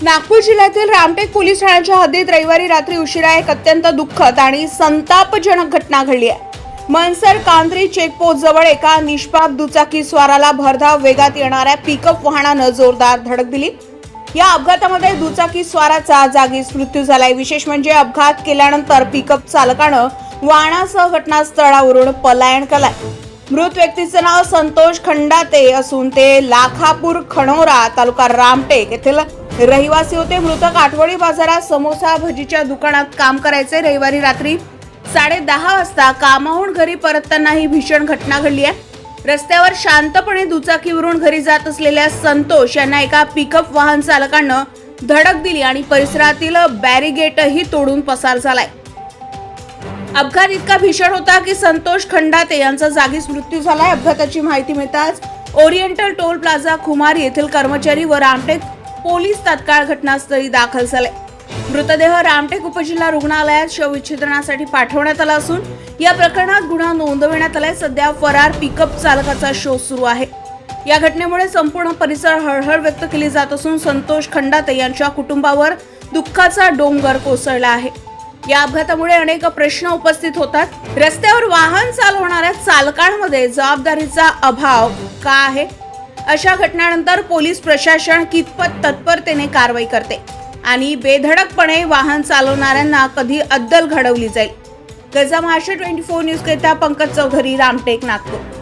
नागपूर जिल्ह्यातील रामटेक पोलीस ठाण्याच्या हद्दीत रविवारी रात्री उशिरा एक अत्यंत दुःखद आणि संतापजनक घटना घडली आहे. मनसर कांद्री चेकपोस्ट जवळ एका निष्पाप दुचाकी स्वाराला भरधाव वेगात येणाऱ्या पिकअप वाहनानं जोरदार धडक दिली. या अपघातामध्ये दुचाकी स्वाराचा जागीच मृत्यू झालाय. विशेष म्हणजे अपघात केल्यानंतर पिकअप चालकानं वाहनासह घटनास्थळावरून पलायन केलाय. मृत व्यक्तीचं नाव संतोष खंडाते असून ते लाखापूर खणोरा तालुका रामटेक येथील रहिवासी होते. मृतक आठवडी बाजारात समोसा भजीच्या दुकानात काम करायचे. रविवारी रात्री साडे दहा वाजता कामाहून घरी परतताना ही भीषण घटना घडली आहे. रस्त्यावर शांतपणे दुचाकीवरून घरी जात असलेल्या संतोष यांना एका पिकअप वाहन चालकानं धडक दिली आणि परिसरातील बॅरिगेटही तोडून पसार झालाय. अपघात इतका भीषण होता की संतोष खंडाते यांचा जागीच मृत्यू झालाय. अपघाताची माहिती मिळताच ओरिएंटल टोल प्लाझा खुमार येथील कर्मचारी व रामटेक पोलीस तात्काळ घटनास्थळी दाखल झाले. मृतदेह रामटेक उपजिल्हा रुग्णालयात शवविच्छेदनासाठी पाठवण्यात आला असून या प्रकरणात गुन्हा नोंदविण्यात आलाय. सध्या फरार पिकअप चालकाचा शोध सुरू आहे. या घटनेमुळे संपूर्ण परिसर हळहळ व्यक्त केली जात असून संतोष खंडाते यांच्या कुटुंबावर दुःखाचा डोंगर कोसळला आहे. या अपघातामुळे अनेक प्रश्न उपस्थित होतात. रस्त्यावर वाहन चालवणाऱ्या चालकांमध्ये जबाबदारीचा अभाव का आहे? अशा घटनानंतर पोलीस प्रशासन कितपत तत्परतेने कारवाई करते आणि बेधडकपणे वाहन चालवणाऱ्यांना कधी अद्दल घडवली जाईल. गजा महाराष्ट्र ट्वेंटी फोर न्यूज करिता पंकज चौधरी रामटेक नागपूर.